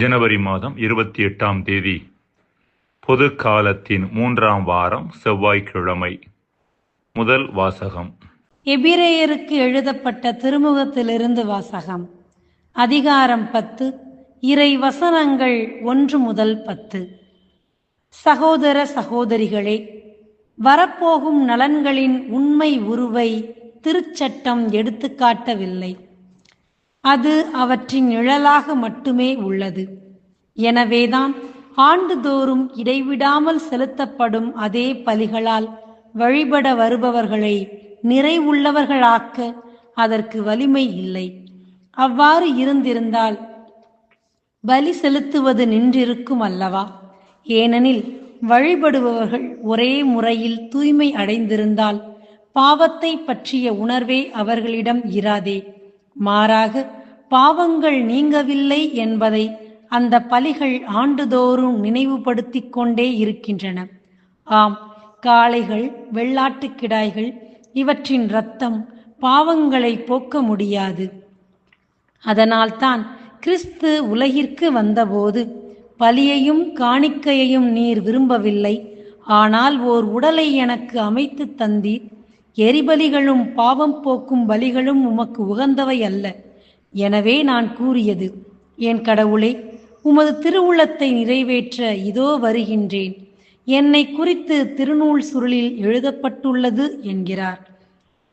ஜனவரி மாதம் இருபத்தி எட்டாம் தேதி பொது காலத்தின் மூன்றாம் வாரம் செவ்வாய்க்கிழமை. முதல் வாசகம். எபிரேயருக்கு எழுதப்பட்ட திருமுகத்திலிருந்து வாசகம். அதிகாரம் பத்து இறை வசனங்கள் ஒன்று முதல் பத்து. சகோதர சகோதரிகளே வரப்போகும் நலன்களின் உண்மை உருவை திருச்சட்டம் எடுத்துக்காட்டவில்லை. அது அவற்றின் நிழலாக மட்டுமே உள்ளது. எனவேதான் ஆண்டுதோறும் இடைவிடாமல் செலுத்தப்படும் அதே பலிகளால் வழிபட வருபவர்களை நிறைவுள்ளவர்களாக்க அதற்கு வலிமை இல்லை. அவ்வாறு இருந்திருந்தால் பலி செலுத்துவது நின்றிருக்கும் அல்லவா? ஏனெனில் வழிபடுபவர்கள் ஒரே முறையில் தூய்மை அடைந்திருந்தால் பாவத்தை பற்றிய உணர்வே அவர்களிடம் இராதே. மாறாக பாவங்கள் நீங்கவில்லை என்பதை அந்த பலிகள் ஆண்டுதோறும் நினைவுபடுத்திக் கொண்டே இருக்கின்றன. ஆம் காளைகள் வெள்ளாட்டுக் கிடாய்கள் இவற்றின் இரத்தம் பாவங்களை போக்க முடியாது. அதனால்தான் கிறிஸ்து உலகிற்கு வந்தபோது பலியையும் காணிக்கையையும் நீர் விரும்பவில்லை. ஆனால் ஓர் உடலை எனக்கு அமைத்து தந்தீர். எரிபலிகளும் பாவம் போக்கும் பலிகளும் உமக்கு உகந்தவை அல்ல. எனவே நான் கூறியது என் கடவுளே உமது திருவுள்ளத்தை நிறைவேற்ற இதோ வருகின்றேன். என்னை குறித்து திருநூல் சுருளில் எழுதப்பட்டுள்ளது என்கிறார்.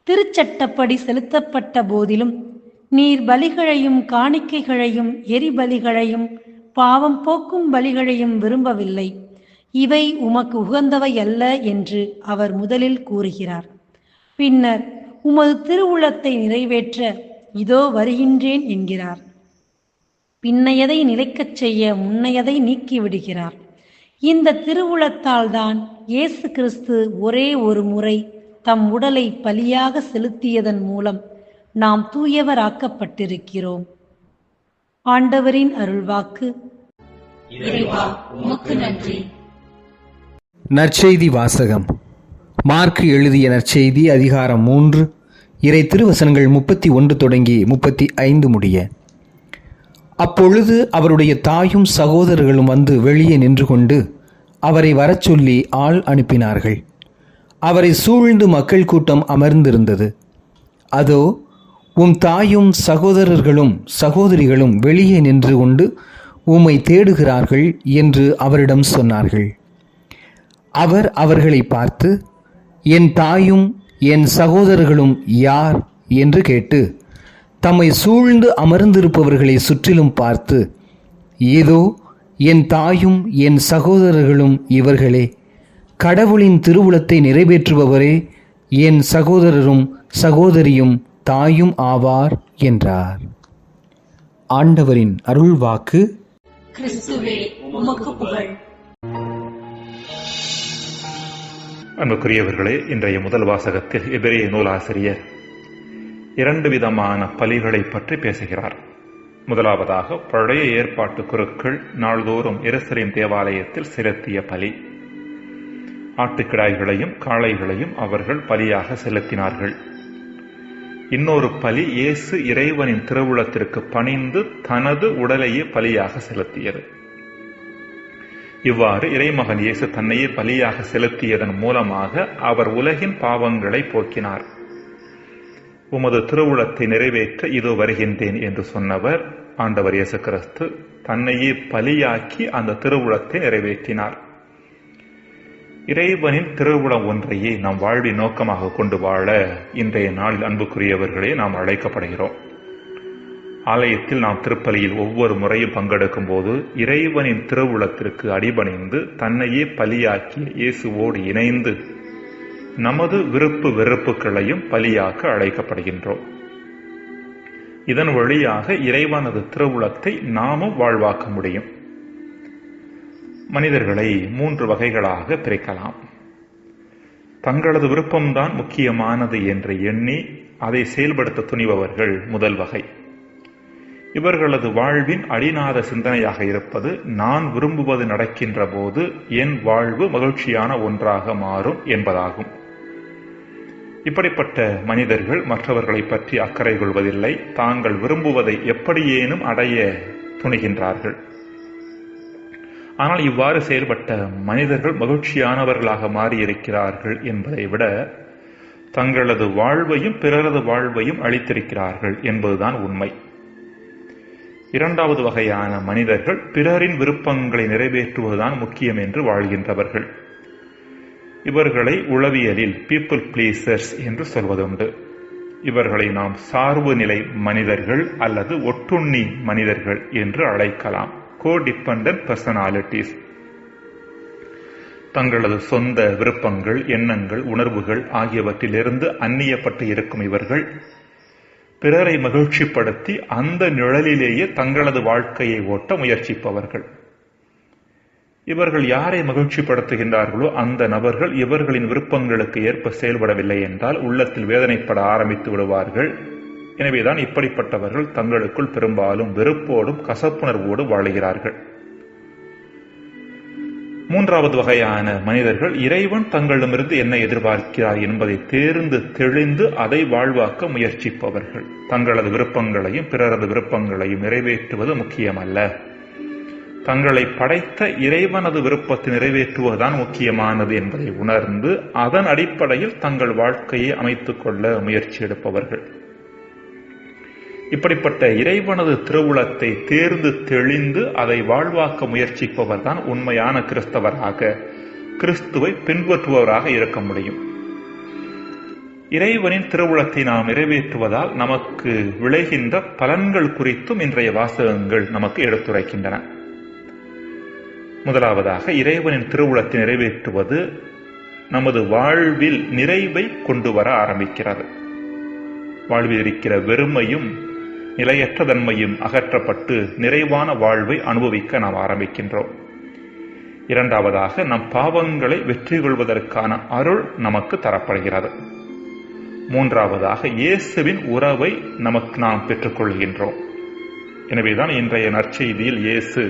திருச்சட்டப்படி செலுத்தப்பட்ட போதிலும் நீர் பலிகளையும் காணிக்கைகளையும் எரிபலிகளையும் பாவம் போக்கும் பலிகளையும் விரும்பவில்லை. இவை உமக்கு உகந்தவை அல்ல என்று அவர் முதலில் கூறுகிறார். பின்னர் உமது திருவுளத்தை நிறைவேற்ற இதோ வருகின்றேன் என்கிறார். பின்னையதை நிலைக்கச் செய்ய முன்னையதை நீக்கிவிடுகிறார். இந்த திருவுளத்தால் தான் இயேசு கிறிஸ்து ஒரே ஒரு முறை தம் உடலை பலியாக செலுத்தியதன் மூலம் நாம் தூயவராக்கப்பட்டிருக்கிறோம். ஆண்டவரின் அருள்வாக்கு. இறைவா உமக்கு நன்றி. நற்செய்தி வாசகம். மார்க்கு எழுதிய நற்செய்தி அதிகாரம் மூன்று. இறை திருவசனங்கள் முப்பத்தி ஒன்று தொடங்கி முப்பத்தி ஐந்து முடிய. அப்பொழுது அவருடைய தாயும் சகோதரர்களும் வந்து வெளியே நின்று கொண்டு அவரை வரச் சொல்லி ஆள் அனுப்பினார்கள். அவரை சூழ்ந்து மக்கள் கூட்டம் அமர்ந்திருந்தது. அதோ உம் தாயும் சகோதரர்களும் சகோதரிகளும் வெளியே நின்று கொண்டு உம்மை தேடுகிறார்கள் என்று அவரிடம் சொன்னார்கள். அவர் அவர்களை பார்த்து என் தாயும் என் சகோதரர்களும் யார்? என்று கேட்டு தம்மை சூழ்ந்து அமர்ந்திருப்பவர்களை சுற்றிலும் பார்த்து ஏதோ என் தாயும் என் சகோதரர்களும் இவர்களே கடவுளின் திருவுளத்தை நிறைவேற்றுபவரே என் சகோதரரும் சகோதரியும் தாயும் ஆவார் என்றார். ஆண்டவரின் அருள்வாக்கு. கிறிஸ்துவே உமக்கு புகழ். அன்புக்குரியவர்களே இன்றைய முதல் வாசகத்தில் எபிரே நூலாசிரியர் இரண்டு விதமான பலிகளை பற்றி பேசுகிறார். முதலாவதாக பழைய ஏற்பாட்டு குருக்கள் நாள்தோறும் எருசலேம் தேவாலயத்தில் செலுத்திய பலி. ஆட்டுக்கிடாய்களையும் காளைகளையும் அவர்கள் பலியாக செலுத்தினார்கள். இன்னொரு பலி இயேசு இறைவனின் திருவுளத்திற்கு பணிந்து தனது உடலையே பலியாக செலுத்தியது. இவ்வாறு இறைமகன் இயேசு தன்னையே பலியாக செலுத்தியதன் மூலமாக அவர் உலகின் பாவங்களை போக்கினார். உமது திருவுளத்தை நிறைவேற்ற இதோ வருகின்றேன் என்று சொன்னவர் ஆண்டவர் இயேசு கிறிஸ்து தன்னையே பலியாக்கி அந்த திருவுளத்தை நிறைவேற்றினார். இறைவனின் திருவுளம் ஒன்றையே நம் வாழ்வின் நோக்கமாக கொண்டு வாழ இன்றைய நாளில் அன்புக்குரியவர்களே நாம் அழைக்கப்படுகிறோம். ஆலயத்தில் நாம் திருப்பலியில் ஒவ்வொரு முறையும் பங்கெடுக்கும் போது இறைவனின் திருவுளத்திற்கு அடிபணிந்து தன்னையே பலியாக்கி இயேசுவோடு இணைந்து நமது விருப்பு வெறுப்புகளையும் பலியாக்க அழைக்கப்படுகின்றோம். இதன் வழியாக இறைவனது திருவுளத்தை நாமும் வாழ்வாக்க முடியும். மனிதர்களை மூன்று வகைகளாக பிரிக்கலாம். தங்களது விருப்பம்தான் முக்கியமானது என்று எண்ணி அதை செயல்படுத்த துணிபவர்கள் முதல் வகை. இவர்களது வாழ்வின் அடிநாத சிந்தனையாக இருப்பது நான் விரும்புவது நடக்கின்ற போது என் வாழ்வு மகிழ்ச்சியான ஒன்றாக மாறும் என்பதாகும். இப்படிப்பட்ட மனிதர்கள் மற்றவர்களை பற்றி அக்கறை கொள்வதில்லை. தாங்கள் விரும்புவதை எப்படியேனும் அடைய துணிகின்றார்கள். ஆனால் இவ்வாறு செயல்பட்ட மனிதர்கள் மகிழ்ச்சியானவர்களாக மாறியிருக்கிறார்கள் என்பதை விட தங்களது வாழ்வையும் பிறரது வாழ்வையும் அளித்திருக்கிறார்கள் என்பதுதான் உண்மை. இரண்டாவது வகையான மனிதர்கள் பிறரின் விருப்பங்களை நிறைவேற்றுவதுதான் முக்கியம் என்று வாழ்கின்றவர்கள். இவர்களை உளவியலில் பீப்புள் பிளீசர்ஸ் என்று சொல்வதுண்டு. இவர்களை நாம் சார்பு நிலை மனிதர்கள் அல்லது ஒட்டுண்ணி மனிதர்கள் என்று அழைக்கலாம். கோடிபெண்ட் பர்சனாலிட்டிஸ் தங்களது சொந்த விருப்பங்கள் எண்ணங்கள் உணர்வுகள் ஆகியவற்றிலிருந்து அந்நியப்பட்டு இருக்கும் இவர்கள் பிறரை மகிழ்ச்சிப்படுத்தி அந்த நிழலிலேயே தங்களது வாழ்க்கையை ஓட்ட முயற்சிப்பவர்கள். இவர்கள் யாரை மகிழ்ச்சிப்படுத்துகின்றார்களோ அந்த நபர்கள் இவர்களின் விருப்பங்களுக்கு ஏற்ப செயல்படவில்லை என்றால் உள்ளத்தில் வேதனைப்பட ஆரம்பித்து விடுவார்கள். எனவேதான் இப்படிப்பட்டவர்கள் தங்களுக்குள் பெரும்பாலும் வெறுப்போடும் கசப்புணர்வோடு வாழுகிறார்கள். மூன்றாவது வகையான மனிதர்கள் இறைவன் தங்களிடமிருந்து என்ன எதிர்பார்க்கிறார் என்பதை தேர்ந்து தெளிந்து அதை வாழ்வாக்க முயற்சிப்பவர்கள். தங்களது விருப்பங்களையும் பிறரது விருப்பங்களையும் நிறைவேற்றுவது முக்கியமல்ல. தங்களை படைத்த இறைவனது விருப்பத்தை நிறைவேற்றுவதுதான் முக்கியமானது என்பதை உணர்ந்து அதன் அடிப்படையில் தங்கள் வாழ்க்கையை அமைத்துக் கொள்ள முயற்சி எடுப்பவர்கள். இப்படிப்பட்ட இறைவனது திருவுளத்தை தேர்ந்து தெளிந்து அதை வாழ்வாக்க முயற்சிப்பவர் தான் உண்மையான கிறிஸ்தவராக கிறிஸ்துவை பின்பற்றுபவராக இருக்க முடியும். இறைவனின் திருவுளத்தை நாம் நிறைவேற்றுவதால் நமக்கு விளைகின்ற பலன்கள் குறித்தும் இன்றைய வாசகங்கள் நமக்கு எடுத்துரைக்கின்றன. முதலாவதாக இறைவனின் திருவுளத்தை நிறைவேற்றுவது நமது வாழ்வில் நிறைவை கொண்டு வர ஆரம்பிக்கிறது. வாழ்வில் இருக்கிற வெறுமையும் நிலையற்ற தன்மையும் அகற்றப்பட்டு நிறைவான வாழ்வை அனுபவிக்க நாம் ஆரம்பிக்கின்றோம். இரண்டாவதாக நம் பாவங்களை வெற்றி கொள்வதற்கான அருள் நமக்கு தரப்படுகிறது. மூன்றாவதாக இயேசுவின் உறவை நமக்கு நாம் பெற்றுக்கொள்கின்றோம். எனவேதான் இன்றைய நற்செய்தியில் இயேசு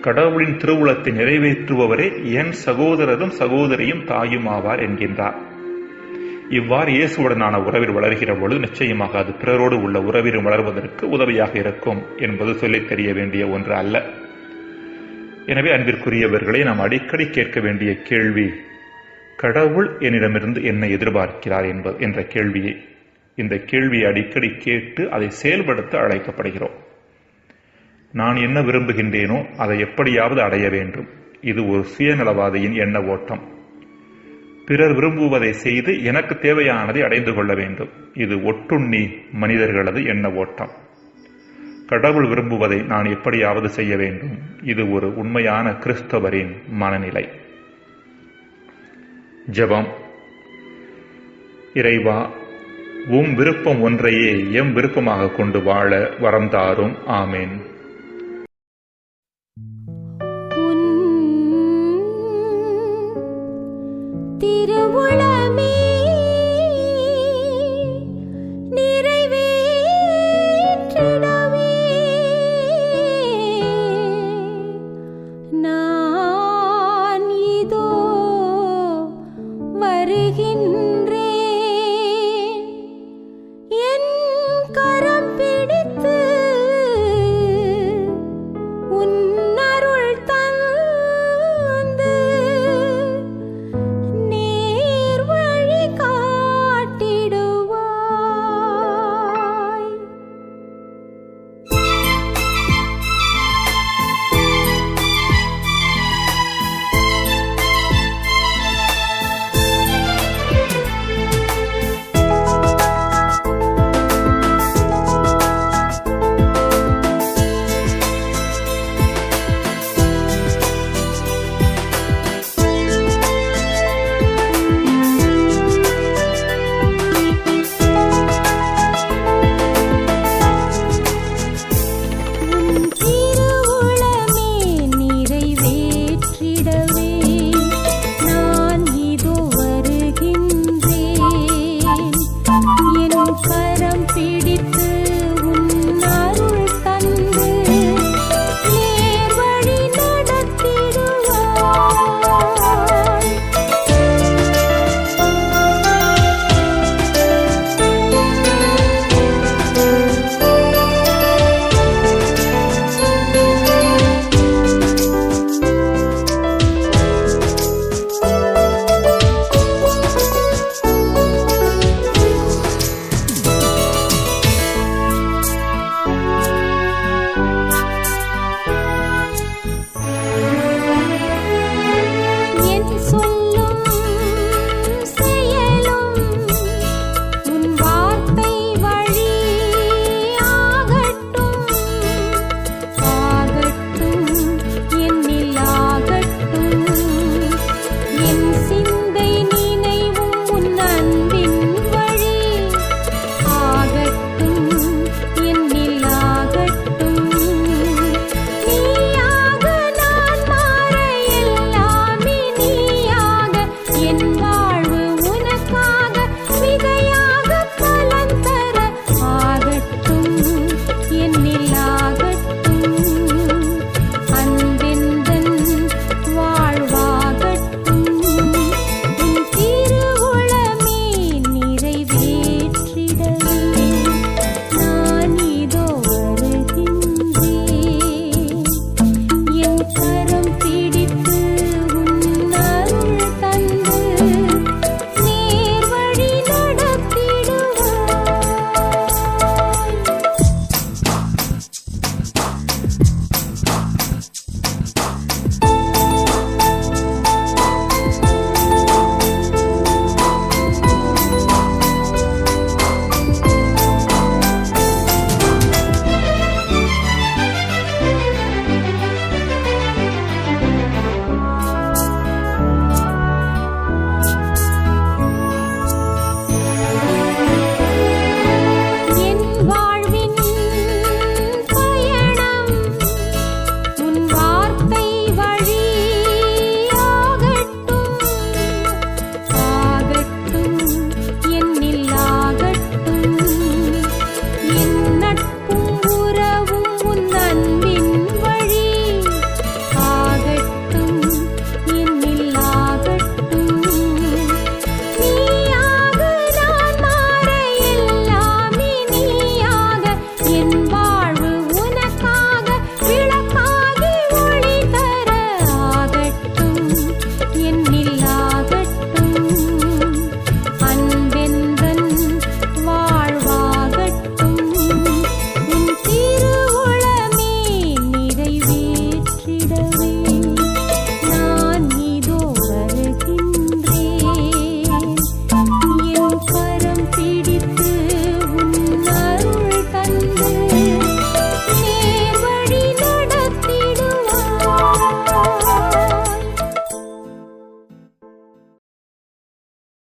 கடவுளின் திருவுளத்தை நிறைவேற்றுபவரே என் சகோதரரும் சகோதரியும் தாயும் ஆவார் என்கின்றார். இவ்வாறு இயேசுவுடனான உறவில் வளர்கிற பொழுது நிச்சயமாக அது பிறரோடு உள்ள உறவில் வளர்வதற்கு உதவியாக இருக்கும் என்பது சொல்லித் தெரிய வேண்டிய ஒன்று அல்ல. எனவே அன்பிற்குரியவர்களை நாம் அடிக்கடி கேட்க வேண்டிய கேள்வி கடவுள் என்னிடமிருந்து என்ன எதிர்பார்க்கிறார் என்பது என்ற கேள்வியை. இந்த கேள்வியை அடிக்கடி கேட்டு அதை செயல்படுத்த அழைக்கப்படுகிறோம். நான் என்ன விரும்புகின்றேனோ அதை எப்படியாவது அடைய வேண்டும். இது ஒரு சுயநலவாதியின் எண்ண ஓட்டம். பிறர் விரும்புவதை செய்து எனக்கு தேவையானதை அடைந்து கொள்ள வேண்டும். இது ஒட்டுண்ணி மனிதர்களது எண்ண ஓட்டம். கடவுள் விரும்புவதை நான் எப்படியாவது செய்ய வேண்டும். இது ஒரு உண்மையான கிறிஸ்தவரின் மனநிலை. ஜெபம். இறைவா உம் விருப்பம் ஒன்றையே எம் விருப்பமாக கொண்டு வாழ வரம் தாரும். ஆமேன்.